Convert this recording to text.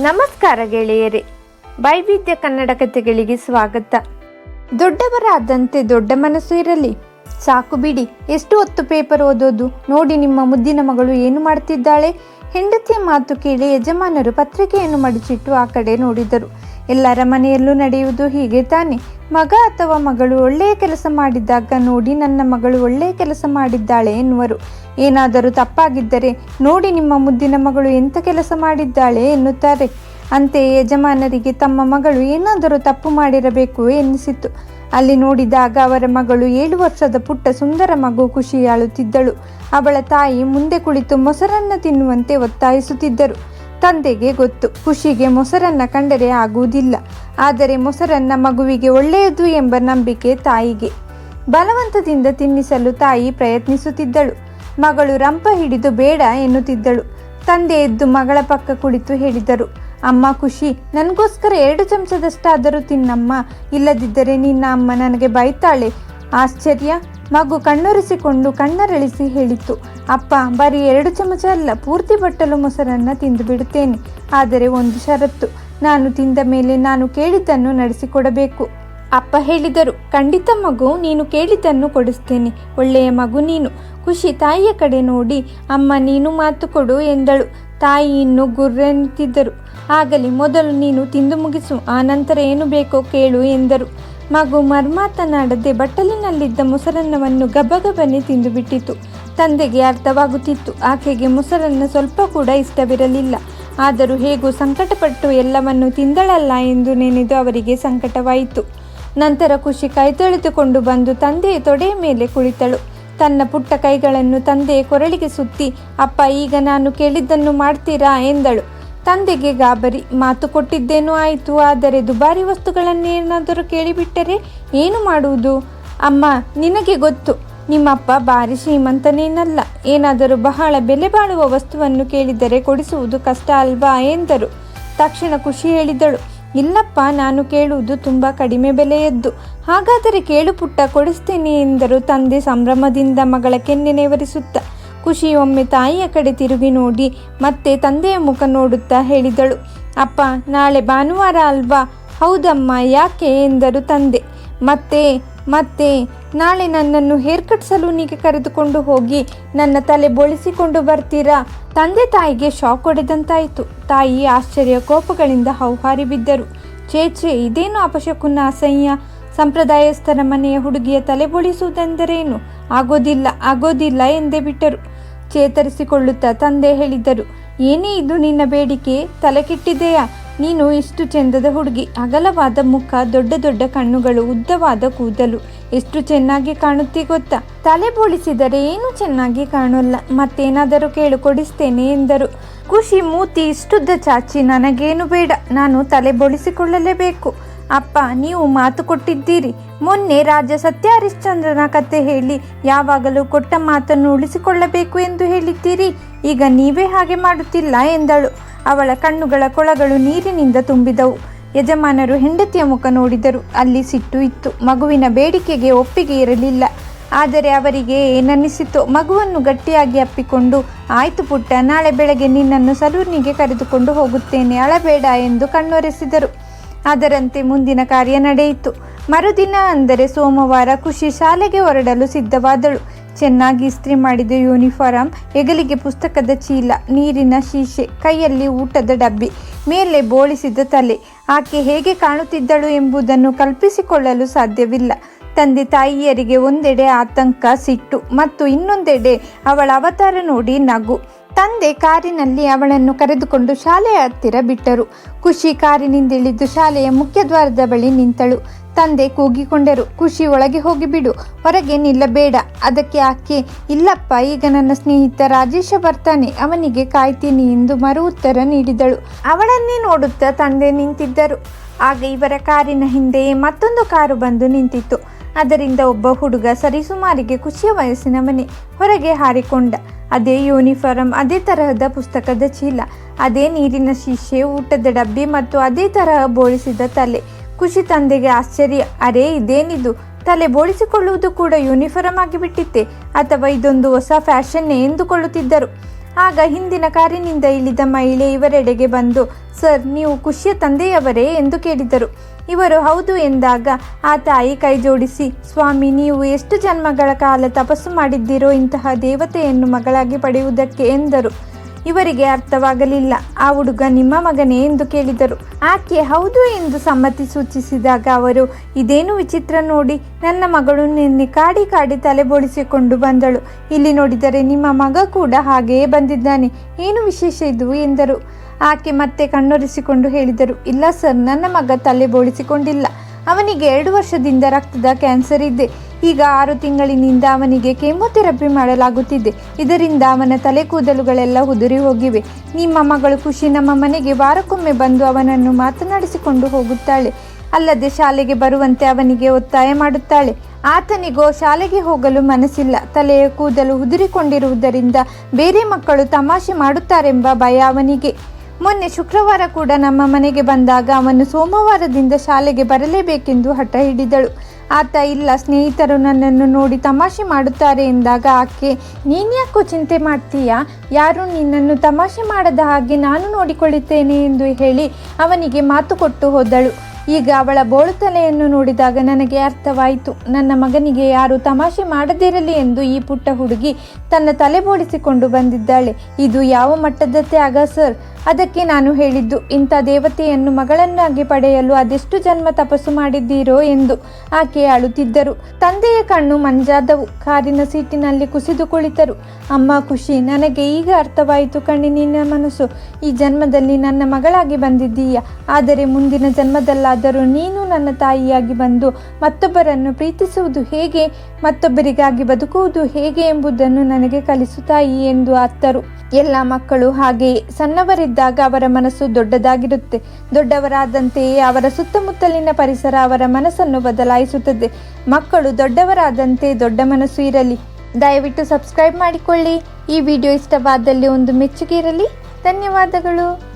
ನಮಸ್ಕಾರ ಗೆಳೆಯರೇ, ವೈವಿಧ್ಯ ಕನ್ನಡ ಕಥೆಗಳಿಗೆ ಸ್ವಾಗತ. ದೊಡ್ಡವರಾದಂತೆ ದೊಡ್ಡ ಮನಸ್ಸು ಇರಲಿ. ಸಾಕು ಬಿಡಿ, ಎಷ್ಟು ಹೊತ್ತು ಪೇಪರ್ ಓದೋದು? ನೋಡಿ ನಿಮ್ಮ ಮುದ್ದಿನ ಮಗಳು ಏನು ಮಾಡ್ತಿದ್ದಾಳೆ? ಹೆಂಡತಿಯ ಮಾತು ಕೇಳಿ ಯಜಮಾನರು ಪತ್ರಿಕೆಯನ್ನು ಮಡಚಿಟ್ಟು ಆ ಕಡೆ ನೋಡಿದರು. ಎಲ್ಲರ ಮನೆಯಲ್ಲೂ ನಡೆಯುವುದು ಹೀಗೆ ತಾನೆ. ಮಗ ಅಥವಾ ಮಗಳು ಒಳ್ಳೆಯ ಕೆಲಸ ಮಾಡಿದ್ದಾಗ ನೋಡಿ ನನ್ನ ಮಗಳು ಒಳ್ಳೆಯ ಕೆಲಸ ಮಾಡಿದ್ದಾಳೆ ಎನ್ನುವರು. ಏನಾದರೂ ತಪ್ಪಾಗಿದ್ದರೆ ನೋಡಿ ನಿಮ್ಮ ಮುದ್ದಿನ ಮಗಳು ಎಂಥ ಕೆಲಸ ಮಾಡಿದ್ದಾಳೆ ಎನ್ನುತ್ತಾರೆ. ಅಂತೆಯೇ ಯಜಮಾನರಿಗೆ ತಮ್ಮ ಮಗಳು ಏನಾದರೂ ತಪ್ಪು ಮಾಡಿರಬೇಕು ಎನ್ನಿಸಿತು. ಅಲ್ಲಿ ನೋಡಿದಾಗ ಅವರ ಮಗಳು ಏಳು ವರ್ಷದ ಪುಟ್ಟ ಸುಂದರ ಮಗು ಖುಷಿಯಾಳುತ್ತಿದ್ದಳು. ಅವಳ ತಾಯಿ ಮುಂದೆ ಕುಳಿತು ಮೊಸರನ್ನ ತಿನ್ನುವಂತೆ ಒತ್ತಾಯಿಸುತ್ತಿದ್ದರು. ತಂದೆಗೆ ಗೊತ್ತು. ಖುಷಿಗೆ ಮೊಸರನ್ನ ಕಂಡರೆ ಆಗುವುದಿಲ್ಲ. ಆದರೆ ಮೊಸರನ್ನ ಮಗುವಿಗೆ ಒಳ್ಳೆಯದು ಎಂಬ ನಂಬಿಕೆ ತಾಯಿಗೆ. ಬಲವಂತದಿಂದ ತಿನ್ನಿಸಲು ತಾಯಿ ಪ್ರಯತ್ನಿಸುತ್ತಿದ್ದಳು. ಮಗಳು ರಂಪ ಹಿಡಿದು ಬೇಡ ಎನ್ನುತ್ತಿದ್ದಳು. ತಂದೆ ಎದ್ದು ಮಗಳ ಪಕ್ಕ ಕುಳಿತು ಹೇಳಿದರು, ಅಮ್ಮ ಖುಷಿ, ನನಗೋಸ್ಕರ ಎರಡು ಚಮಚದಷ್ಟಾದರೂ ತಿನ್ನಮ್ಮ. ಇಲ್ಲದಿದ್ದರೆ ನಿನ್ನ ಅಮ್ಮ ನನಗೆ ಬೈತಾಳೆ. ಆಶ್ಚರ್ಯ ಮಗು ಕಣ್ಣೊರೆಸಿಕೊಂಡು ಕಣ್ಣರಳಿಸಿ ಹೇಳಿತು ಅಪ್ಪ, ಬರೀ ಎರಡು ಚಮಚ ಅಲ್ಲ, ಪೂರ್ತಿ ಬಟ್ಟಲು ಮೊಸರನ್ನ ತಿಂದು ಬಿಡುತ್ತೇನೆ. ಆದರೆ ಒಂದು ಷರತ್ತು, ನಾನು ತಿಂದ ಮೇಲೆ ನಾನು ಕೇಳಿದ್ದನ್ನು ನಡೆಸಿಕೊಡಬೇಕು. ಅಪ್ಪ ಹೇಳಿದರು, ಖಂಡಿತ ಮಗು, ನೀನು ಕೇಳಿದ್ದನ್ನು ಕೊಡಿಸ್ತೇನೆ, ಒಳ್ಳೆಯ ಮಗು ನೀನು. ಖುಷಿ ತಾಯಿಯ ಕಡೆ ನೋಡಿ, ಅಮ್ಮ ನೀನು ಮಾತು ಕೊಡು ಎಂದಳು. ತಾಯಿ ಇನ್ನು ಗುರ್ರೆನ್ನುತ್ತಿದ್ದರು ಆಗಲಿ, ಮೊದಲು ನೀನು ತಿಂದು ಮುಗಿಸು ಆನಂತರ ಏನು ಬೇಕೋ ಕೇಳು ಎಂದರು. ಮಗು ಮರ್ಮಾತನಾಡದೆ ಬಟ್ಟಲಿನಲ್ಲಿದ್ದ ಮೊಸರನ್ನವನ್ನು ಗಬಗಬನೆ ತಿಂದುಬಿಟ್ಟಿತು. ತಂದೆಗೆ ಅರ್ಥವಾಗುತ್ತಿತ್ತು. ಆಕೆಗೆ ಮೊಸರನ್ನ ಸ್ವಲ್ಪ ಕೂಡ ಇಷ್ಟವಿರಲಿಲ್ಲ. ಆದರೂ ಹೇಗೂ ಸಂಕಟಪಟ್ಟು ಎಲ್ಲವನ್ನು ತಿಂದಳಲ್ಲ ಎಂದು ನೆನೆದು ಅವರಿಗೆ ಸಂಕಟವಾಯಿತು. ನಂತರ ಖುಷಿ ಕೈತೊಳೆದುಕೊಂಡು ಬಂದು ತಂದೆಯ ತೊಡೆಯ ಮೇಲೆ ಕುಳಿತಳು. ತನ್ನ ಪುಟ್ಟ ಕೈಗಳನ್ನು ತಂದೆಯ ಕೊರಳಿಗೆ ಸುತ್ತಿ, ಅಪ್ಪ, ಈಗ ನಾನು ಕೇಳಿದ್ದನ್ನು ಮಾಡ್ತೀರಾ? ಎಂದಳು. ತಂದೆಗೆ ಗಾಬರಿ ಮಾತು ಕೊಟ್ಟಿದ್ದೇನೋ ಆಯಿತು, ಆದರೆ ದುಬಾರಿ ವಸ್ತುಗಳನ್ನೇನಾದರೂ ಕೇಳಿಬಿಟ್ಟರೆ ಏನು ಮಾಡುವುದು? ಅಮ್ಮ, ನಿನಗೆ ಗೊತ್ತು, ನಿಮ್ಮಪ್ಪ ಭಾರಿ ಶ್ರೀಮಂತನೇನಲ್ಲ. ಏನಾದರೂ ಬಹಳ ಬೆಲೆ ಬಾಳುವ ವಸ್ತುವನ್ನು ಕೇಳಿದರೆ ಕೊಡಿಸುವುದು ಕಷ್ಟ ಅಲ್ವಾ ಎಂದರು. ತಕ್ಷಣ ಖುಷಿ ಹೇಳಿದಳು, ಇಲ್ಲಪ್ಪ, ನಾನು ಕೇಳುವುದು ತುಂಬ ಕಡಿಮೆ ಬೆಲೆಯದ್ದು. ಹಾಗಾದರೆ ಕೇಳು ಪುಟ್ಟ, ಕೊಡಿಸ್ತೇನೆ ಎಂದರು ತಂದೆ ಸಂಭ್ರಮದಿಂದ ಮಗಳ ಕೆನ್ನೆ ನೇವರಿಸುತ್ತ. ಖುಷಿ ಒಮ್ಮೆ ತಾಯಿಯ ಕಡೆ ತಿರುಗಿ ನೋಡಿ ಮತ್ತೆ ತಂದೆಯ ಮುಖ ನೋಡುತ್ತಾ ಹೇಳಿದಳು, ಅಪ್ಪ, ನಾಳೆ ಭಾನುವಾರ ಅಲ್ವಾ? ಹೌದಮ್ಮ, ಯಾಕೆ? ಎಂದರು ತಂದೆ. ಮತ್ತೆ ಮತ್ತೆ, ನಾಳೆ ನನ್ನನ್ನು ಹೇರ್ ಕಟ್ ಸಲೂನಿಗೆ ಕರೆದುಕೊಂಡು ಹೋಗಿ ನನ್ನ ತಲೆ ಬೋಳಿಸಿಕೊಂಡು ಬರ್ತೀರಾ? ತಂದೆ ತಾಯಿಗೆ ಶಾಕ್ ಹೊಡೆದಂತಾಯಿತು. ತಾಯಿ ಆಶ್ಚರ್ಯ, ಕೋಪಗಳಿಂದ ಹೌಹಾರಿ ಬಿದ್ದರು. ಚೇಚೆ ಇದೇನು ಅಪಶಕುನ ಅಸಹ್ಯ? ಸಂಪ್ರದಾಯಸ್ಥರ ಮನೆಯ ಹುಡುಗಿಯ ತಲೆ ಬೋಳಿಸುವುದೆಂದರೇನು? ಆಗೋದಿಲ್ಲ ಆಗೋದಿಲ್ಲ ಎಂದೇ ಬಿಟ್ಟರು. ಚೇತರಿಸಿಕೊಳ್ಳುತ್ತಾ ತಂದೆ ಹೇಳಿದರು, ಏನೇ ಇದು ನಿನ್ನ ಬೇಡಿಕೆ, ತಲೆಕೆಟ್ಟಿದೆಯಾ? ನೀನು ಇಷ್ಟು ಚೆಂದದ ಹುಡುಗಿ. ಅಗಲವಾದ ಮುಖ, ದೊಡ್ಡ ದೊಡ್ಡ ಕಣ್ಣುಗಳು, ಉದ್ದವಾದ ಕೂದಲು. ಎಷ್ಟು ಚೆನ್ನಾಗಿ ಕಾಣುತ್ತಿ ಗೊತ್ತಾ? ತಲೆ ಬೋಳಿಸಿದರೆ ಏನು ಚೆನ್ನಾಗಿ ಕಾಣೋಲ್ಲ. ಮತ್ತೇನಾದರೂ ಕೇಳು, ಕೊಡಿಸ್ತೇನೆ ಎಂದರು. ಖುಷಿ, ಮೂತಿ, ಇಷ್ಟುದ್ದ ಚಾಚಿ, ನನಗೇನು ಬೇಡ. ನಾನು ತಲೆ ಬೋಳಿಸಿಕೊಳ್ಳಲೇಬೇಕು. ಅಪ್ಪ, ನೀವು ಮಾತು ಕೊಟ್ಟಿದ್ದೀರಿ. ಮೊನ್ನೆ ರಾಜ ಸತ್ಯ ಹರಿಶ್ಚಂದ್ರನ ಕತೆ ಹೇಳಿ ಯಾವಾಗಲೂ ಕೊಟ್ಟ ಮಾತನ್ನು ಉಳಿಸಿಕೊಳ್ಳಬೇಕು ಎಂದು ಹೇಳಿದ್ದೀರಿ. ಈಗ ನೀವೇ ಹಾಗೆ ಮಾಡುತ್ತಿಲ್ಲ ಎಂದಳು. ಅವಳ ಕಣ್ಣುಗಳ ಕೊಳಗಳು ನೀರಿನಿಂದ ತುಂಬಿದವು. ಯಜಮಾನರು ಹೆಂಡತಿಯ ಮುಖ ನೋಡಿದರು. ಅಲ್ಲಿ ಸಿಟ್ಟು ಇತ್ತು. ಮಗುವಿನ ಬೇಡಿಕೆಗೆ ಒಪ್ಪಿಗೆ ಇರಲಿಲ್ಲ. ಆದರೆ ಅವರಿಗೆ ಏನನ್ನಿಸಿತು ಮಗುವನ್ನು ಗಟ್ಟಿಯಾಗಿ ಅಪ್ಪಿಕೊಂಡು, ಆಯ್ತು ಪುಟ್ಟ, ನಾಳೆ ಬೆಳಗ್ಗೆ ನಿನ್ನನ್ನು ಸಲೂನಿಗೆ ಕರೆದುಕೊಂಡು ಹೋಗುತ್ತೇನೆ, ಅಳಬೇಡ ಎಂದು ಕಣ್ಣೊರೆಸಿದರು. ಅದರಂತೆ ಮುಂದಿನ ಕಾರ್ಯ ನಡೆಯಿತು. ಮರುದಿನ ಅಂದರೆ ಸೋಮವಾರ ಖುಷಿ ಶಾಲೆಗೆ ಹೊರಡಲು ಸಿದ್ಧವಾದಳು. ಚೆನ್ನಾಗಿ ಇಸ್ತ್ರಿ ಮಾಡಿದ ಯೂನಿಫಾರಂ, ಹೆಗಲಿಗೆ ಪುಸ್ತಕದ ಚೀಲ, ನೀರಿನ ಶೀಶೆ, ಕೈಯಲ್ಲಿ ಊಟದ ಡಬ್ಬಿ, ಮೇಲೆ ಬೋಳಿಸಿದ ತಲೆ. ಆಕೆ ಹೇಗೆ ಕಾಣುತ್ತಿದ್ದಳು ಎಂಬುದನ್ನು ಕಲ್ಪಿಸಿಕೊಳ್ಳಲು ಸಾಧ್ಯವಿಲ್ಲ. ತಂದೆ ತಾಯಿಯರಿಗೆ ಒಂದೆಡೆ ಆತಂಕ, ಸಿಟ್ಟು ಮತ್ತು ಇನ್ನೊಂದೆಡೆ ಅವಳ ಅವತಾರ ನೋಡಿ ನಗು. ತಂದೆ ಕಾರಿನಲ್ಲಿ ಅವಳನ್ನು ಕರೆದುಕೊಂಡು ಶಾಲೆಯ ಹತ್ತಿರ ಬಿಟ್ಟರು. ಖುಷಿ ಕಾರಿನಿಂದಿಳಿದು ಶಾಲೆಯ ಮುಖ್ಯ ದ್ವಾರದ ಬಳಿ ನಿಂತಳು. ತಂದೆ ಕೂಗಿಕೊಂಡರು. ಖುಷಿ ಒಳಗೆ ಹೋಗಿಬಿಡು ಹೊರಗೆ ನಿಲ್ಲಬೇಡ. ಅದಕ್ಕೆ ಆಕೆ, ಇಲ್ಲಪ್ಪ, ಈಗ ನನ್ನ ಸ್ನೇಹಿತ ರಾಜೇಶ ಬರ್ತಾನೆ. ಅವನಿಗೆ ಕಾಯ್ತೀನಿ ಎಂದು ಮರು ಉತ್ತರ ನೀಡಿದಳು. ಅವಳನ್ನೇ ನೋಡುತ್ತಾ ತಂದೆ ನಿಂತಿದ್ದರು. ಆಗ ಇವರ ಕಾರಿನ ಹಿಂದೆಯೇ ಮತ್ತೊಂದು ಕಾರು ಬಂದು ನಿಂತಿತ್ತು. ಅದರಿಂದ ಒಬ್ಬ ಹುಡುಗ ಸರಿಸುಮಾರಿಗೆ ಖುಷಿಯ ವಯಸ್ಸಿನವನೇ ಹೊರಗೆ ಹಾರಿಕೊಂಡ. ಅದೇ ಯೂನಿಫಾರ್ಮ್ ಅದೇ ತರಹದ ಪುಸ್ತಕದ ಚೀಲ, ಅದೇ ನೀರಿನ ಶೀಶೆ, ಊಟದ ಡಬ್ಬಿ ಮತ್ತು ಅದೇ ತರಹ ಬೋಳಿಸಿದ ತಲೆ. ಖುಷಿ ತಂದೆಗೆ ಆಶ್ಚರ್ಯ. ಅರೇ, ಇದೇನಿದು? ತಲೆ ಬೋಳಿಸಿಕೊಳ್ಳುವುದು ಕೂಡ ಯೂನಿಫಾರಂ ಆಗಿಬಿಟ್ಟಿತ್ತೆ. ಅಥವಾ ಇದೊಂದು ಹೊಸ ಫ್ಯಾಷನ್ನೇ ಎಂದುಕೊಳ್ಳುತ್ತಿದ್ದರು. ಆಗ ಹಿಂದಿನ ಕಾರಿನಿಂದ ಇಳಿದ ಮಹಿಳೆ ಇವರೆಡೆಗೆ ಬಂದು, ಸರ್, ನೀವು ಖುಷಿಯ ತಂದೆಯವರೇ? ಎಂದು ಕೇಳಿದರು. ಇವರು, ಹೌದು, ಎಂದಾಗ, ಆ ತಾಯಿ ಕೈ ಜೋಡಿಸಿ, ಸ್ವಾಮಿ, ನೀವು ಎಷ್ಟು ಜನ್ಮಗಳ ಕಾಲ ತಪಸ್ಸು ಮಾಡಿದ್ದೀರೋ ಇಂತಹ ದೇವತೆಯನ್ನು ಮಗಳಾಗಿ ಪಡೆಯುವುದಕ್ಕೆ, ಎಂದರು. ಇವರಿಗೆ ಅರ್ಥವಾಗಲಿಲ್ಲ. ಆ ಹುಡುಗ ನಿಮ್ಮ ಮಗನೇ ಎಂದು ಕೇಳಿದರು. ಆಕೆ, ಹೌದು ಎಂದು ಸಮ್ಮತಿ ಸೂಚಿಸಿದಾಗ ಅವರು, ಇದೇನು ವಿಚಿತ್ರ ನೋಡಿ, ನನ್ನ ಮಗಳು ನಿನ್ನೆ ಕಾಡಿ ಕಾಡಿ ತಲೆಬೋಳಿಸಿಕೊಂಡು ಬಂದಳು. ಇಲ್ಲಿ ನೋಡಿದರೆ ನಿಮ್ಮ ಮಗ ಕೂಡ ಹಾಗೆಯೇ ಬಂದಿದ್ದಾನೆ. ಏನು ವಿಶೇಷ ಇದು? ಎಂದರು. ಆಕೆ ಮತ್ತೆ ಕಣ್ಣೊರೆಸಿಕೊಂಡು ಹೇಳಿದರು, ಇಲ್ಲ ಸರ್, ನನ್ನ ಮಗ ತಲೆ ಬೋಳಿಸಿಕೊಂಡಿಲ್ಲ ಅವನಿಗೆ ಎರಡು ವರ್ಷದಿಂದ ರಕ್ತದ ಕ್ಯಾನ್ಸರ್ ಇದೆ. ಈಗ ಆರು ತಿಂಗಳಿನಿಂದ ಅವನಿಗೆ ಕೆಮೊಥೆರಪಿ ಮಾಡಲಾಗುತ್ತಿದೆ. ಇದರಿಂದ ಅವನ ತಲೆ ಕೂದಲುಗಳೆಲ್ಲ ಉದುರಿ ಹೋಗಿವೆ. ನಿಮ್ಮ ಮಗಳು ಖುಷಿ ನಮ್ಮ ಮನೆಗೆ ವಾರಕ್ಕೊಮ್ಮೆ ಬಂದು ಅವನನ್ನು ಮಾತನಾಡಿಸಿಕೊಂಡು ಹೋಗುತ್ತಾಳೆ. ಅಲ್ಲದೆ ಶಾಲೆಗೆ ಬರುವಂತೆ ಅವನಿಗೆ ಒತ್ತಾಯ ಮಾಡುತ್ತಾಳೆ. ಆತನಿಗೋ ಶಾಲೆಗೆ ಹೋಗಲು ಮನಸ್ಸಿಲ್ಲ. ತಲೆಯ ಕೂದಲು ಉದುರಿಕೊಂಡಿರುವುದರಿಂದ ಬೇರೆ ಮಕ್ಕಳು ತಮಾಷೆ ಮಾಡುತ್ತಾರೆಂಬ ಭಯ ಅವನಿಗೆ. ಮೊನ್ನೆ ಶುಕ್ರವಾರ ಕೂಡ ನಮ್ಮ ಮನೆಗೆ ಬಂದಾಗ ಅವನು ಸೋಮವಾರದಿಂದ ಶಾಲೆಗೆ ಬರಲೇಬೇಕೆಂದು ಹಠ ಹಿಡಿದಳು. ಆತ ಇಲ್ಲ, ಸ್ನೇಹಿತರು ನನ್ನನ್ನು ನೋಡಿ ತಮಾಷೆ ಮಾಡುತ್ತಾರೆ ಎಂದಾಗ ಆಕೆ ನೀನ್ಯಾಕೋ ಚಿಂತೆ ಮಾಡ್ತೀಯಾ? ಯಾರು ನಿನ್ನನ್ನು ತಮಾಷೆ ಮಾಡದ ಹಾಗೆ ನಾನು ನೋಡಿಕೊಳ್ಳುತ್ತೇನೆ ಎಂದು ಹೇಳಿ ಅವನಿಗೆ ಮಾತು ಕೊಟ್ಟು ಹೋದಳು. ಈಗ ಅವಳ ಬೋಳುತಲೆಯನ್ನು ನೋಡಿದಾಗ ನನಗೆ ಅರ್ಥವಾಯಿತು. ನನ್ನ ಮಗನಿಗೆ ಯಾರು ತಮಾಷೆ ಮಾಡದಿರಲಿ ಎಂದು ಈ ಪುಟ್ಟ ಹುಡುಗಿ ತನ್ನ ತಲೆ ಬೋಳಿಸಿಕೊಂಡು ಬಂದಿದ್ದಾಳೆ. ಇದು ಯಾವ ಮಟ್ಟದ ತ್ಯಾಗ ಸರ್? ಅದಕ್ಕೆ ನಾನು ಹೇಳಿದ್ದು, ಇಂಥ ದೇವತೆಯನ್ನು ಮಗಳನ್ನಾಗಿ ಪಡೆಯಲು ಅದೆಷ್ಟು ಜನ್ಮ ತಪಸ್ಸು ಮಾಡಿದ್ದೀರೋ ಎಂದು ಆಕೆ ಅಳುತ್ತಿದ್ದರು. ತಂದೆಯ ಕಣ್ಣು ಮಂಜಾದವು. ಕಾರಿನ ಸೀಟಿನಲ್ಲಿ ಕುಸಿದು ಕುಳಿತರು. ಅಮ್ಮ ಖುಷಿ, ನನಗೆ ಈಗ ಅರ್ಥವಾಯಿತು ಕಣ್ಣಿ, ನಿನ್ನ ಮನಸ್ಸು. ಈ ಜನ್ಮದಲ್ಲಿ ನನ್ನ ಮಗಳಾಗಿ ಬಂದಿದ್ದೀಯ? ಆದರೆ ಮುಂದಿನ ಜನ್ಮದಲ್ಲಾದರೂ ನೀನು ನನ್ನ ತಾಯಿಯಾಗಿ ಬಂದು ಮತ್ತೊಬ್ಬರನ್ನು ಪ್ರೀತಿಸುವುದು ಹೇಗೆ? ಮತ್ತೊಬ್ಬರಿಗಾಗಿ ಬದುಕುವುದು ಹೇಗೆ ಎಂಬುದನ್ನು ನನಗೆ ಕಲಿಸು ತಾಯಿ ಎಂದು ಅತ್ತರು. ಎಲ್ಲ ಮಕ್ಕಳು ಹಾಗೆಯೇ. ಸಣ್ಣವರಿದ್ದಾಗ ಅವರ ಮನಸ್ಸು ದೊಡ್ಡದಾಗಿರುತ್ತೆ. ದೊಡ್ಡವರಾದಂತೆಯೇ ಅವರ ಸುತ್ತಮುತ್ತಲಿನ ಪರಿಸರ ಅವರ ಮನಸ್ಸನ್ನು ಬದಲಾಯಿಸುತ್ತದೆ. ಮಕ್ಕಳು ದೊಡ್ಡವರಾದಂತೆ ದೊಡ್ಡ ಮನಸ್ಸು ಇರಲಿ. ದಯವಿಟ್ಟು ಸಬ್ಸ್ಕ್ರೈಬ್ ಮಾಡಿಕೊಳ್ಳಿ. ಈ ವಿಡಿಯೋ ಇಷ್ಟವಾದಲ್ಲಿ ಒಂದು ಮೆಚ್ಚುಗೆ ಇರಲಿ. ಧನ್ಯವಾದಗಳು.